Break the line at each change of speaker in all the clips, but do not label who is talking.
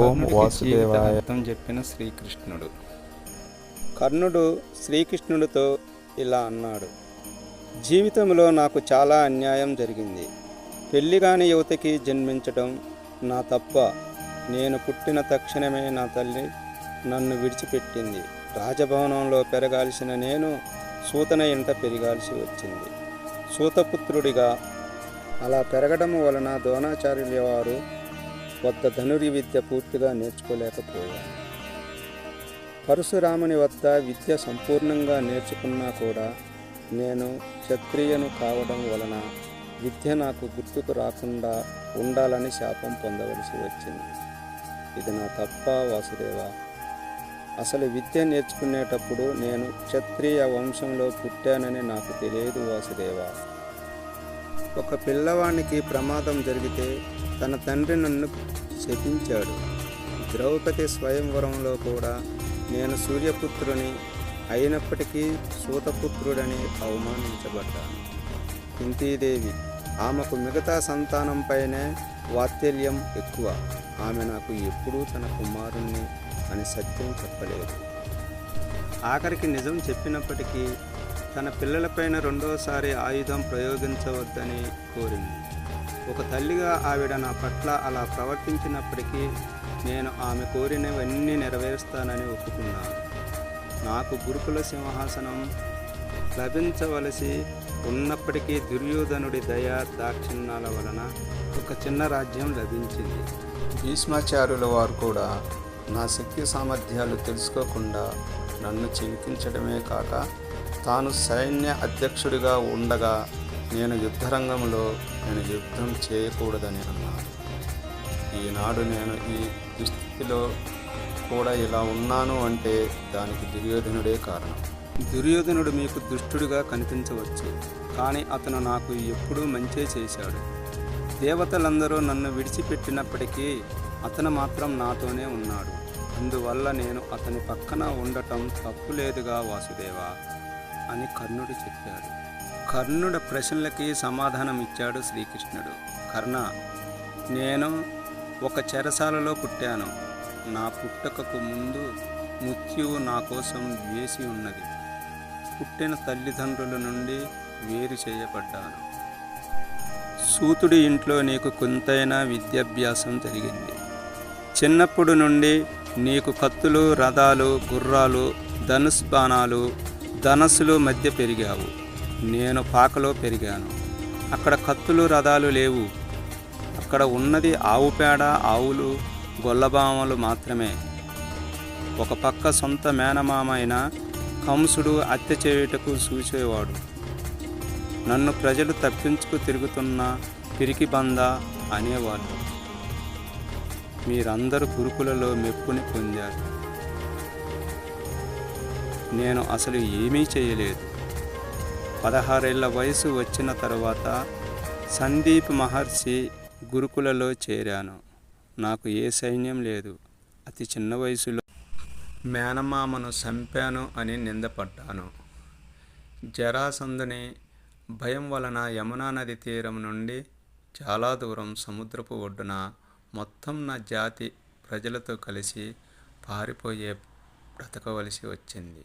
వాసుదేవాయ.
జీవితాంతం చెప్పిన శ్రీకృష్ణుడు.
కర్ణుడు శ్రీకృష్ణుడితో ఇలా అన్నాడు. జీవితంలో నాకు చాలా అన్యాయం జరిగింది. పెళ్ళి కాని యువతకి జన్మించడం నా తప్ప నేను పుట్టిన తక్షణమే నా తల్లి నన్ను విడిచిపెట్టింది. రాజభవనంలో పెరగాల్సిన నేను సూతన ఇంట పెరగాల్సి వచ్చింది. సూతపుత్రుడిగా అలా పెరగడం వలన ద్రోణాచార్యుల వారు వద్ద ధనురి విద్య పూర్తిగా నేర్చుకోలేకపోయాను. పరశురాముని వద్ద విద్య సంపూర్ణంగా నేర్చుకున్నా కూడా నేను క్షత్రియను కావడం వలన విద్య నాకు గుర్తుకు రాకుండా ఉండాలని శాపం పొందవలసి వచ్చింది. ఇది నా తప్ప వాసుదేవ. అసలు విద్య నేర్చుకునేటప్పుడు నేను క్షత్రియ వంశంలో పుట్టానని నాకు తెలియదు వాసుదేవ. ఒక పిల్లవానికి ప్రమాదం జరిగితే తన తండ్రి నన్ను శపించాడు. ద్రౌపది స్వయంవరంలో కూడా నేను సూర్యపుత్రుని అయినప్పటికీ సూతపుత్రుడని అవమానించబడ్డాను. కుంతీదేవి ఆమెకు మిగతా సంతానంపైనే వాత్సల్యం ఎక్కువ. ఆమె నాకు ఎప్పుడూ తన కుమారుణ్ణి అని సత్యం చెప్పలేదు. ఆఖరికి నిజం చెప్పినప్పటికీ తన పిల్లలపైన రెండోసారి ఆయుధం ప్రయోగించవద్దని కోరింది. ఒక తల్లిగా ఆవిడ నా పట్ల అలా ప్రవర్తించినప్పటికీ నేను ఆమె కోరినవన్నీ నెరవేరుస్తానని ఒప్పుకున్నాను. నాకు గురుకుల సింహాసనం లభించవలసి ఉన్నప్పటికీ దుర్యోధనుడి దయ దాక్షిణ్యాల వలన ఒక చిన్న రాజ్యం లభించింది. భీష్మాచార్యుల వారు కూడా నా శక్తి సామర్థ్యాలు తెలుసుకోకుండా నన్ను చిలికించడమే కాక తాను సైన్య అధ్యక్షుడిగా ఉండగా నేను యుద్ధరంగంలో నేను యుద్ధం చేయకూడదని అన్నాను. ఈనాడు నేను ఈ దుస్థితిలో కూడా ఇలా ఉన్నాను అంటే దానికి దుర్యోధనుడే కారణం. దుర్యోధనుడు మీకు దుష్టుడిగా కనిపించవచ్చు కానీ అతను నాకు ఎప్పుడూ మంచే చేశాడు. దేవతలందరూ నన్ను విడిచిపెట్టినప్పటికీ అతను మాత్రం నాతోనే ఉన్నాడు. అందువల్ల నేను అతని పక్కన ఉండటం తప్పులేదుగా వాసుదేవా. అని కర్ణుడు చెప్పాడు. కర్ణుడి ప్రశ్నలకి సమాధానం ఇచ్చాడు శ్రీకృష్ణుడు. కర్ణ నేను ఒక చెరసాలలో పుట్టాను. నా పుట్టకకు ముందు మృత్యువు నా కోసం వేసి ఉన్నది. పుట్టిన తల్లిదండ్రుల నుండి వేరు చేయబడ్డాను. సూతుడి ఇంట్లో నీకు కొంతైనా విద్యాభ్యాసం జరిగింది. చిన్నప్పుడు నుండి నీకు కత్తులు రథాలు గుర్రాలు ధనుష్ బాణాలు ధనస్సులు మధ్య పెరిగావు. నేను పాకలో పెరిగాను. అక్కడ కత్తులు రథాలు లేవు. అక్కడ ఉన్నది ఆవు పేడ ఆవులు గొల్లబామలు మాత్రమే. ఒక పక్క సొంత మేనమామ అయిన కంసుడు హత్య చేయుటకు చూసేవాడు. నన్ను ప్రజలు తప్పించుకు తిరుగుతున్న పిరికి బంద అనేవాళ్ళు. మీరందరూ గురుకులలో మెప్పుని పొందారు. నేను అసలు ఏమీ చేయలేదు. పదహారేళ్ళ వయసు వచ్చిన తర్వాత సందీప్ మహర్షి గురుకులలో చేరాను. నాకు ఏ సైన్యం లేదు. అతి చిన్న వయసులో మేనమామను చంపాను అని నిందపడ్డాను. జరాసందుని భయం వలన యమునా నది తీరం నుండి చాలా దూరం సముద్రపు ఒడ్డున మొత్తం నా జాతి ప్రజలతో కలిసి పారిపోయే బ్రతకవలసి వచ్చింది.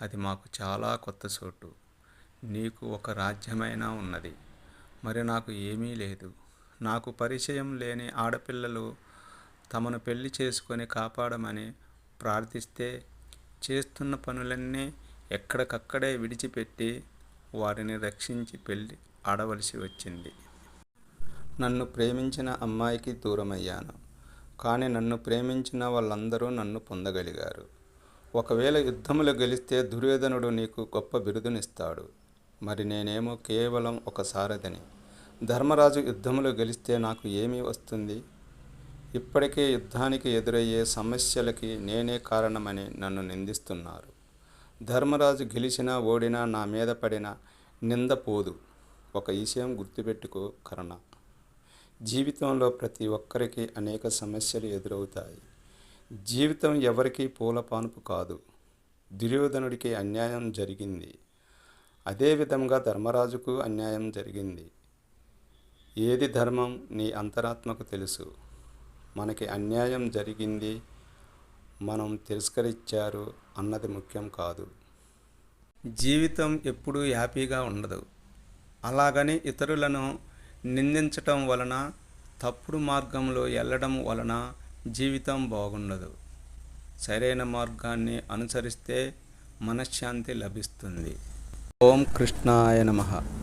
అది మాకు చాలా కొత్త చోటు. నీకు ఒక రాజ్యమైనా ఉన్నది. మరి నాకు ఏమీ లేదు. నాకు పరిచయం లేని ఆడపిల్లలు తమను పెళ్ళి చేసుకొని కాపాడమని ప్రార్థిస్తే చేస్తున్న పనులన్నీ ఎక్కడికక్కడే విడిచిపెట్టి వారిని రక్షించి పెళ్ళి ఆడవలసి వచ్చింది. నన్ను ప్రేమించిన అమ్మాయికి దూరమయ్యాను. కానీ నన్ను ప్రేమించిన వాళ్ళందరూ నన్ను పొందగలిగారు. ఒకవేళ యుద్ధములు గెలిస్తే దుర్యోధనుడు నీకు గొప్ప బిరుదునిస్తాడు. మరి నేనేమో కేవలం ఒక సారథిని. ధర్మరాజు యుద్ధములు గెలిస్తే నాకు ఏమీ వస్తుంది? ఇప్పటికే యుద్ధానికి ఎదురయ్యే సమస్యలకి నేనే కారణమని నన్ను నిందిస్తున్నారు. ధర్మరాజు గెలిచినా ఓడినా నా మీద పడిన నింద పోదు. ఒక విషయం గుర్తుపెట్టుకో కరణ. జీవితంలో ప్రతి ఒక్కరికి అనేక సమస్యలు ఎదురవుతాయి. జీవితం ఎవరికీ పూల పానుపు కాదు. దుర్యోధనుడికి అన్యాయం జరిగింది. అదేవిధంగా ధర్మరాజుకు అన్యాయం జరిగింది. ఏది ధర్మం నీ అంతరాత్మకు తెలుసు.
మనకి అన్యాయం జరిగింది మనం తిరస్కరించారు అన్నది ముఖ్యం కాదు.
జీవితం ఎప్పుడూ హ్యాపీగా ఉండదు. అలాగని ఇతరులను నిందించటం వలన తప్పుడు మార్గంలో వెళ్ళడం వలన జీవితం బాగుండదు. సరైన మార్గాన్ని అనుసరిస్తే మనశ్శాంతి లభిస్తుంది. ఓం కృష్ణాయ నమః.